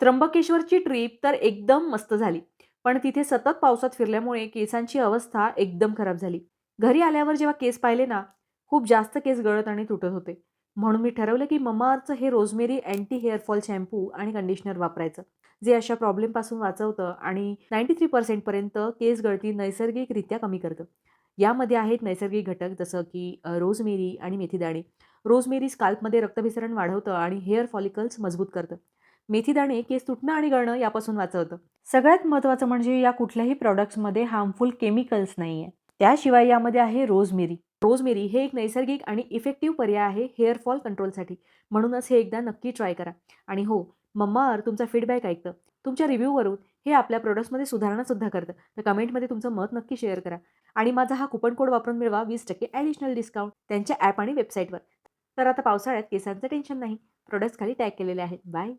त्र्यंबकेश्वरची trip तर एकदम मस्त झाली. पण तिथे सतत पावसात फिरल्यामुळे केसांची अवस्था एकदम खराब झाली. घरी आल्यावर जेव्हा केस पाहिले ना खूप जास्त केस गळत आणि तुटत होते. म्हणून मी ठरवलं की ममाअर्थचं हे rosemary anti hair fall shampoo आणि कंडिशनर वापरायचं जे अशा प्रॉब्लेमपासून वाचवतं आणि नाईंटी थ्री पर्सेंटपर्यंत केस गळती नैसर्गिकरित्या कमी करतं. यामध्ये आहेत नैसर्गिक घटक जसं की रोजमेरी आणि मेथीदाणे. रोजमेरी स्काल्पमध्ये रक्तभिसरण वाढवतं आणि हेअर फॉलिकल्स मजबूत करतं. मेथीदाणे केस तुटणं आणि गळणं यापासून वाचवतं. सगळ्यात महत्त्वाचं म्हणजे या कुठल्याही प्रॉडक्ट्समध्ये हार्मफुल केमिकल्स नाही आहे त्याशिवाय यामध्ये आहे रोजमेरी रोजमेरी हे एक नैसर्गिक आणि इफेक्टिव्ह पर्याय आहे हेअर फॉल कंट्रोलसाठी म्हणूनच हे एकदा नक्की ट्राय करा. आणि हो मम्माअर तुमचा फीडबॅक ऐकतं. तुमच्या रिव्ह्यूवरून हे आपल्या प्रोडक्ट्समध्ये सुधारणासुद्धा करतं. तर कमेंटमध्ये तुमचं मत नक्की शेअर करा. आणि माझा हा कुपन कोड वापरून मिळवा वीस टक्के ॲडिशनल डिस्काउंट त्यांच्या ॲप आणि वेबसाईटवर तर आता पावसाळ्यात केसांचं टेन्शन नाही. प्रोडक्ट्स खाली टॅग केलेले आहेत. बाय